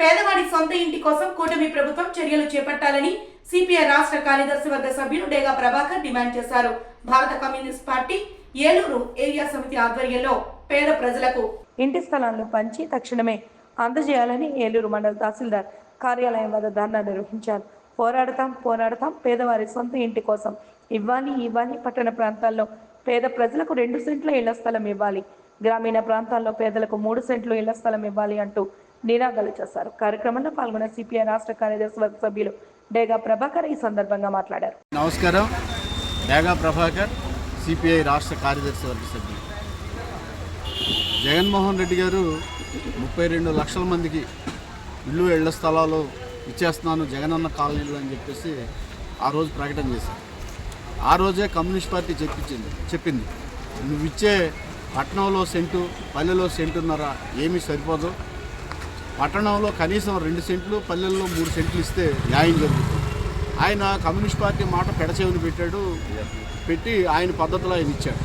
పేదవాడి సొంత ఇంటి కోసం కూటమి ప్రభుత్వం చర్యలు చేపట్టాలని సిపిఐ రాష్ట్ర కార్యదర్శి వర్గ సభ్యులు డేగా ప్రభాకర్ డిమాండ్ చేశారు. భారత కమ్యూనిస్ట్ పార్టీ ఏలూరు ఏరియా సమితి ఆధ్వర్యంలో పేద ప్రజలకు ఇంటి స్థలాలను పంచి తక్షణమే అందజేయాలని ఏలూరు మండల తహసీల్దార్ కార్యాలయం వద్ద ధర్నా నిర్వహించారు. పోరాడతాం పోరాడతాం పేదవారి సొంత ఇంటి కోసం ఇవ్వాలి ఇవ్వాలి. పట్టణ ప్రాంతాల్లో పేద ప్రజలకు రెండు సెంట్ల ఇళ్ళ స్థలం ఇవ్వాలి. గ్రామీణ ప్రాంతాల్లో పేదలకు మూడు సెంట్లు ఇళ్ళ స్థలం ఇవ్వాలి అంటూ నినాదాలు చేశారు. కార్యక్రమంలో పాల్గొన్న సిపిఐ రాష్ట్ర కార్యదర్శి వర్గ సభ్యులు డేగా ప్రభాకర్ ఈ సందర్భంగా మాట్లాడారు. నమస్కారం. డేగా ప్రభాకర్ సిపిఐ రాష్ట్ర కార్యదర్శి వర్గ సభ్యులు. జగన్మోహన్ రెడ్డి గారు ముప్పై రెండు లక్షల మందికి ఇల్లు ఇళ్ళ స్థలాలు ఇచ్చేస్తున్నాను జగనన్న కాలనీలు అని చెప్పేసి ఆ రోజు ప్రకటన చేశారు. ఆ రోజే కమ్యూనిస్ట్ పార్టీ చెప్పించింది చెప్పింది. నువ్వు ఇచ్చే పట్టణంలో సెంటు పల్లెలో సెంటున్నర ఏమీ సరిపోదు. పట్టణంలో కనీసం రెండు సెంట్లు పల్లెల్లో మూడు సెంట్లు ఇస్తే న్యాయం జరుగుతుంది. ఆయన కమ్యూనిస్ట్ పార్టీ మాట పెడచెవిని పెట్టాడు పెట్టి ఆయన పద్ధతిలో ఆయన ఇచ్చాడు.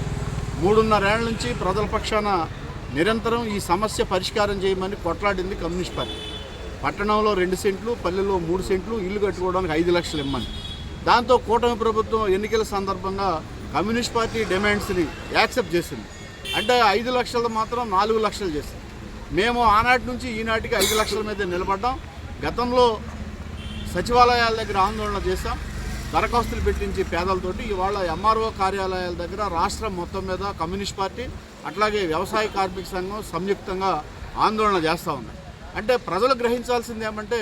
మూడున్నరేళ్ళ నుంచి ప్రజల పక్షాన నిరంతరం ఈ సమస్య పరిష్కారం చేయమని కొట్లాడింది కమ్యూనిస్ట్ పార్టీ. పట్టణంలో రెండు సెంట్లు పల్లెల్లో మూడు సెంట్లు ఇల్లు కట్టుకోవడానికి ఐదు లక్షలు ఇమ్మని. దాంతో కూటమి ప్రభుత్వం ఎన్నికల సందర్భంగా కమ్యూనిస్ట్ పార్టీ డిమాండ్స్ని యాక్సెప్ట్ చేసింది. అంటే ఐదు లక్షలు మాత్రం నాలుగు లక్షలు చేసింది. మేము ఆనాటి నుంచి ఈనాటికి ఐదు లక్షల మీద నిలబడ్డాం. గతంలో సచివాలయాల దగ్గర ఆందోళన చేశాం. దరఖాస్తులు పెట్టించి పేదలతోటి ఇవాళ ఎంఆర్ఓ కార్యాలయాల దగ్గర రాష్ట్రం మొత్తం మీద కమ్యూనిస్ట్ పార్టీ అట్లాగే వ్యవసాయ కార్మిక సంఘం సంయుక్తంగా ఆందోళన చేస్తూ ఉన్నాయి అంటే ప్రజలు గ్రహించాల్సింది ఏమంటే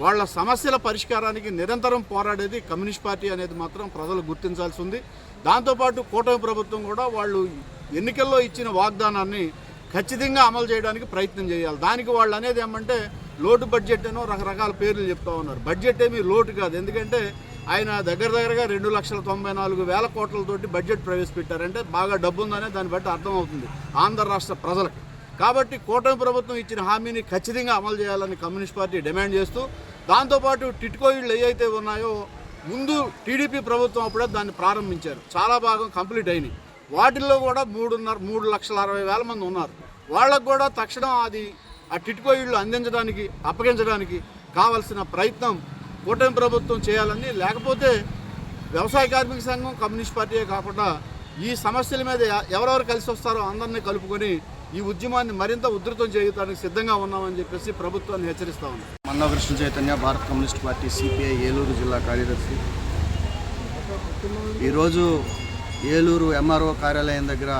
వాళ్ళ సమస్యల పరిష్కారానికి నిరంతరం పోరాడేది కమ్యూనిస్ట్ పార్టీ అనేది మాత్రం ప్రజలు గుర్తించాల్సి ఉంది. దాంతోపాటు కూటమి ప్రభుత్వం కూడా వాళ్ళు ఎన్నికల్లో ఇచ్చిన వాగ్దానాన్ని ఖచ్చితంగా అమలు చేయడానికి ప్రయత్నం చేయాలి. దానికి వాళ్ళు అనేది ఏమంటే లోటు బడ్జెట్ అనో రకరకాల పేర్లు చెప్తా ఉన్నారు. బడ్జెట్ ఏమీ లోటు కాదు. ఎందుకంటే ఆయన దగ్గర దగ్గరగా రెండు లక్షల తొంభై నాలుగు వేల కోట్లతోటి బడ్జెట్ ప్రవేశపెట్టారంటే బాగా డబ్బు ఉందనే దాన్ని బట్టి అర్థమవుతుంది ఆంధ్ర రాష్ట్ర ప్రజలకు. కాబట్టి కూటమి ప్రభుత్వం ఇచ్చిన హామీని ఖచ్చితంగా అమలు చేయాలని కమ్యూనిస్ట్ పార్టీ డిమాండ్ చేస్తూ దాంతోపాటు టిట్కో ఇళ్ళు ఏవైతే ఉన్నాయో ముందు టీడీపీ ప్రభుత్వం అప్పుడే దాన్ని ప్రారంభించారు. చాలా భాగం కంప్లీట్ అయినాయి. వాటిల్లో కూడా మూడున్నర మూడు లక్షల అరవై వేల మంది ఉన్నారు. వాళ్ళకు కూడా తక్షణం అది ఆ టిట్కో ఇళ్ళు అందించడానికి అప్పగించడానికి కావలసిన ప్రయత్నం కూటమి ప్రభుత్వం చేయాలని లేకపోతే వ్యవసాయ కార్మిక సంఘం కమ్యూనిస్ట్ పార్టీయే కాకుండా ఈ సమస్యల మీద ఎవరెవరు కలిసి వస్తారో అందరినీ కలుపుకొని ఈ ఉద్యమాన్ని మరింత ఉధృతం చేయడానికి సిద్ధంగా ఉన్నామని చెప్పేసి ప్రభుత్వాన్ని హెచ్చరిస్తా ఉన్నాం. మన్నాకృష్ణ చైతన్య భారత కమ్యూనిస్ట్ పార్టీ సిపిఐ ఏలూరు జిల్లా కార్యదర్శి. ఈరోజు ఏలూరు ఎంఆర్ఓ కార్యాలయం దగ్గర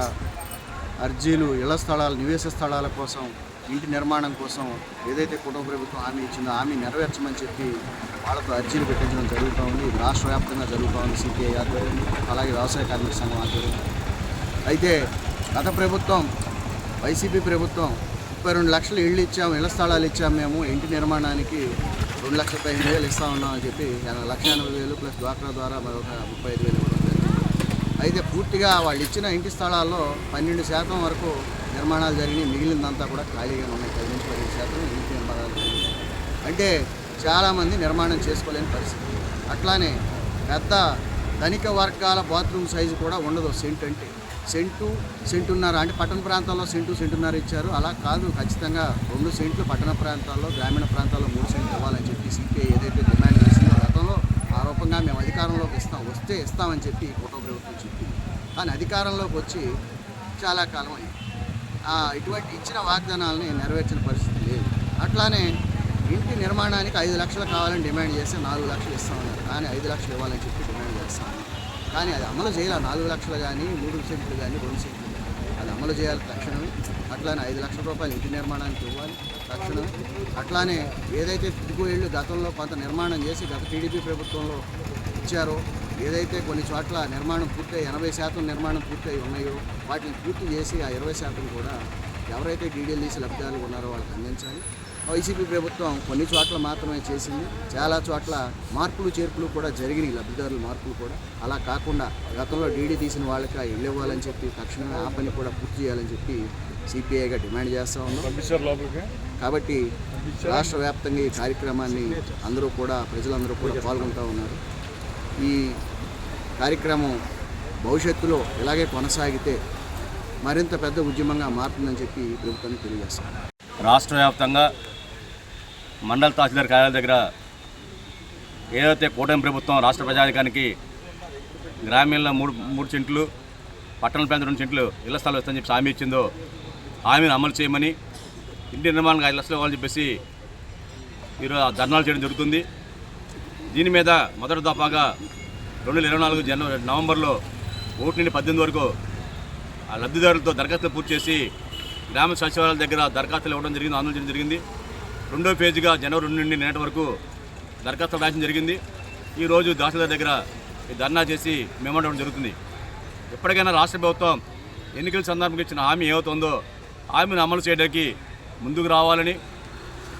అర్జీలు ఇళ్ళ స్థలాలు నివేశ స్థలాల కోసం ఇంటి నిర్మాణం కోసం ఏదైతే కుటుంబ ప్రభుత్వం హామీ ఇచ్చిందో హామీ నెరవేర్చమని చెప్పి వాళ్ళతో అర్జీలు పెట్టించడం జరుగుతూ ఉంది. ఇది రాష్ట్ర వ్యాప్తంగా జరుగుతూ ఉంది సిపిఐ ఆధ్వర్యం అలాగే వ్యవసాయ కార్మిక సంఘం ఆధ్వర్యం అయితే గత ప్రభుత్వం వైసీపీ ప్రభుత్వం ముప్పై రెండు లక్షలు ఇళ్ళు ఇచ్చాము ఇళ్ళ స్థలాలు ఇచ్చాము మేము ఇంటి నిర్మాణానికి రెండు లక్షల పదిహేను వేలు ఇస్తా ఉన్నామని చెప్పి లక్ష ఎనభై వేలు ప్లస్ డ్వాక్రా ద్వారా మరొక ముప్పై ఐదు వేలు అయితే పూర్తిగా వాళ్ళు ఇచ్చిన ఇంటి స్థలాల్లో పన్నెండు శాతం వరకు నిర్మాణాలు జరిగినాయి. మిగిలిందంతా కూడా ఖాళీగా ఉన్నాయి. పది నుంచి పదిహేను శాతం ఇంటి నిర్మాణాలు జరిగినాయి. అంటే చాలామంది నిర్మాణం చేసుకోలేని పరిస్థితి. అట్లానే పెద్ద ధనిక వర్గాల బాత్రూమ్ సైజు కూడా ఉండదు. సెంట్ అంటే సెంటు సెంటున్నర అంటే పట్టణ ప్రాంతాల్లో సెంటు సెంటున్నర ఇచ్చారు. అలా కాదు. ఖచ్చితంగా రెండు సెంట్లు పట్టణ ప్రాంతాల్లో గ్రామీణ ప్రాంతాల్లో మూడు సెంట్లు ఇవ్వాలని చెప్పి సిపిఐ ఏదైతే డిమాండ్ చేసిందో గతంలో ఆ రూపంగా మేము అధికారంలోకి ఇస్తాం వస్తే ఇస్తామని చెప్పి కుటుంబ ప్రభుత్వం చెప్పింది. కానీ అధికారంలోకి వచ్చి చాలా కాలం అయింది. ఇటువంటి ఇచ్చిన వాగ్దానాలని నెరవేర్చిన పరిస్థితి లేదు. అట్లానే ఇంటి నిర్మాణానికి ఐదు లక్షలు కావాలని డిమాండ్ చేస్తే నాలుగు లక్షలు ఇస్తామన్నారు. కానీ ఐదు లక్షలు ఇవ్వాలని చెప్పి డిమాండ్ చేస్తాం. కానీ అది అమలు చేయాలి. నాలుగు లక్షలు కానీ మూడు సెంట్లు కానీ రెండు సెంట్లు కానీ. అది అమలు చేయాలి తక్షణమే. అట్లానే ఐదు లక్షల రూపాయలు ఇంటి నిర్మాణానికి ఇవ్వాలి తక్షణమే. అట్లానే ఏదైతే తిరుగు ఇళ్ళు గతంలో కొంత నిర్మాణం చేసి గత టీడీపీ ప్రభుత్వంలో ఇచ్చారో ఏదైతే కొన్ని చోట్ల నిర్మాణం పూర్తయి ఎనభై శాతం నిర్మాణం పూర్తయి ఉన్నాయో వాటిని పూర్తి చేసి ఆ ఇరవై శాతం కూడా ఎవరైతే డీడీఎల్ తీసి లబ్ధాలు ఉన్నారో వాళ్ళకి అందించాలి. వైసీపీ ప్రభుత్వం కొన్ని చోట్ల మాత్రమే చేసింది. చాలా చోట్ల మార్పులు చేర్పులు కూడా జరిగినాయి. లబ్ధిదారుల మార్పులు కూడా. అలా కాకుండా గతంలో డీడీ తీసిన వాళ్ళకి ఇల్లు ఇవ్వాలని చెప్పి తక్షణమే ఆ పని కూడా పూర్తి చేయాలని చెప్పి సిపిఐగా డిమాండ్ చేస్తూ ఉన్నాం. కాబట్టి రాష్ట్ర వ్యాప్తంగా ఈ కార్యక్రమాన్ని అందరూ కూడా ప్రజలందరూ కూడా పాల్గొంటూ ఉన్నారు. ఈ కార్యక్రమం భవిష్యత్తులో ఇలాగే కొనసాగితే మరింత పెద్ద ఉద్యమంగా మారుతుందని చెప్పి ప్రభుత్వానికి తెలియజేస్తాం. రాష్ట్ర వ్యాప్తంగా మండల తహసీల్దార్ కార్యాలయం దగ్గర ఏదైతే కూటమి ప్రభుత్వం రాష్ట్ర ప్రజానికానికి గ్రామీణంలో మూడు మూడు సెంట్లు పట్టణ ప్రాంతం రెండు చెంట్లు ఇళ్ళ స్థలాలు వస్తాయని చెప్పి హామీ ఇచ్చిందో హామీని అమలు చేయమని ఇంటి నిర్మాణం ఐదు లక్షలు ఇవ్వాలని చెప్పేసి ఈరోజు ధర్నాలు చేయడం జరుగుతుంది. దీని మీద మొదటి దఫాగా రెండు వేల ఇరవై నాలుగు జనవరి నవంబర్లో ఒకటి నుండి పద్దెనిమిది వరకు ఆ లబ్ధిదారులతో దరఖాస్తులు పూర్తి చేసి గ్రామ సచివాలయాల దగ్గర దరఖాస్తులు ఇవ్వడం జరిగింది ఆందోళన చేయడం జరిగింది. రెండో పేజీగా జనవరి రెండు నుండి నేటి వరకు దరఖాస్తు రాయడం జరిగింది. ఈరోజు దాసదార్ దగ్గర ఈ ధర్నా చేసి మెమో జరుగుతుంది. ఎప్పటికైనా రాష్ట్ర ప్రభుత్వం ఎన్నికల సందర్భంగా ఇచ్చిన హామీ ఏమవుతుందో హామీని అమలు చేయడానికి ముందుకు రావాలని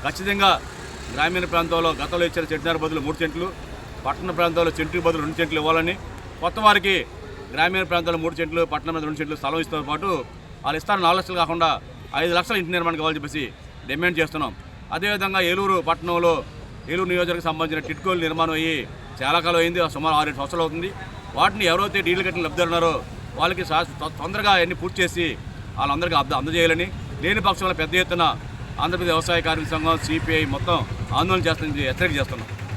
ఖచ్చితంగా గ్రామీణ ప్రాంతాల్లో గతంలో ఇచ్చిన చెట్టున్నర బదులు మూడు సెంట్లు పట్టణ ప్రాంతాల్లో చెంటు బదులు రెండు సెంట్లు ఇవ్వాలని కొత్త వారికి గ్రామీణ ప్రాంతాల్లో మూడు సెంట్లు పట్టణ ప్రాంతాల్లో రెండు సెంట్లు స్థలం ఇస్తాతో పాటు వాళ్ళు ఇస్తారు నాలుగు లక్షలు కాకుండా ఐదు లక్షల ఇంటి నిర్మాణం కావాలని చెప్పేసి డిమాండ్ చేస్తున్నాం. అదేవిధంగా ఏలూరు పట్టణంలో ఏలూరు నియోజకవర్గం సంబంధించిన టిట్కోలు నిర్మాణం అయ్యి చాలా కాలం అయింది. సుమారు ఆరు ఏడు సంవత్సరాలు అవుతుంది. వాటిని ఎవరైతే డీల్ కట్టిన లబ్ధిదారున్నారో వాళ్ళకి తొందరగా అన్ని పూర్తి చేసి వాళ్ళందరికీ అర్థ అందజేయాలని లేని పక్షంలో పెద్ద ఎత్తున ఆంధ్రప్రదేశ్ వ్యవసాయ కార్మిక సంఘం సిపిఐ మొత్తం ఆందోళన చేస్తుంది హెచ్చరిక చేస్తున్నాం.